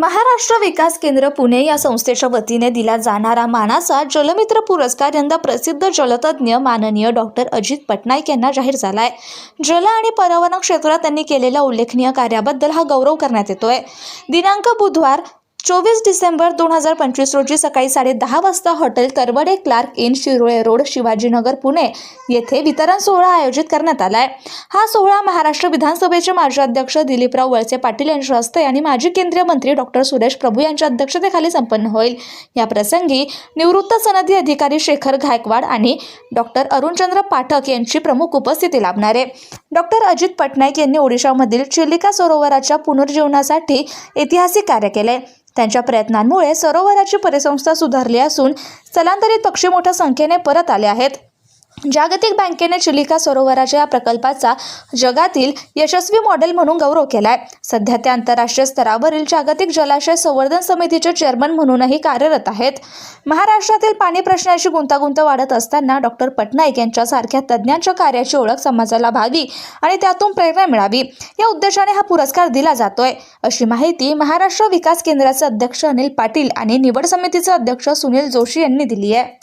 महाराष्ट्र विकास केंद्र पुणे या संस्थेच्या वतीने दिला जाणारा मानाचा जलमित्र पुरस्कार यंदा प्रसिद्ध जलतज्ञ माननीय डॉक्टर अजित पटनाईक यांना जाहीर झाला आहे जल आणि पर्यावरण क्षेत्रात त्यांनी केलेल्या उल्लेखनीय कार्याबद्दल हा गौरव करण्यात येतोय. दिनांक बुधवार चोवीस डिसेंबर दोन हजार पंचवीस रोजी सकाळी साडे दहा वाजता हॉटेल करवडे Clark Inn Shirole road Shivajinagar Pune येथे वितरण सोहळा आयोजित करण्यात आला आहे हा सोहळा महाराष्ट्र विधानसभेचे माजी अध्यक्ष दिलीपराव वळसे पाटील यांच्या हस्ते आणि माजी केंद्रीय मंत्री डॉक्टर सुरेश प्रभू यांच्या अध्यक्षतेखाली संपन्न होईल. या प्रसंगी निवृत्त सनदी अधिकारी शेखर गायकवाड आणि डॉक्टर अरुणचंद्र पाठक यांची प्रमुख उपस्थिती लाभणार आहे. डॉक्टर अजित पटनाईक यांनी ओडिशामधील चिलिका सरोवराच्या पुनर्जीवनासाठी ऐतिहासिक कार्य केले त्यांच्या प्रयत्नांमुळे सरोवराची परिसंस्था सुधारली असून स्थलांतरित पक्षी मोठ्या संख्येने परत आले आहेत. जागतिक बँकेने चिलिका सरोवराच्या या प्रकल्पाचा जगातील यशस्वी मॉडेल म्हणून गौरव केला आहे सध्या ते आंतरराष्ट्रीय स्तरावरील जागतिक जलाशय संवर्धन समितीचे चेअरमन म्हणूनही कार्यरत आहेत. महाराष्ट्रातील पाणी प्रश्नाची गुंतागुंत वाढत असताना डॉक्टर पटनाईक यांच्यासारख्या तज्ज्ञांच्या कार्याची ओळख समाजाला व्हावी आणि त्यातून प्रेरणा मिळावी या उद्देशाने हा पुरस्कार दिला जातोय. अशी माहिती महाराष्ट्र विकास केंद्राचे अध्यक्ष अनिल पाटील आणि निवड समितीचे अध्यक्ष सुनील जोशी यांनी दिली आहे.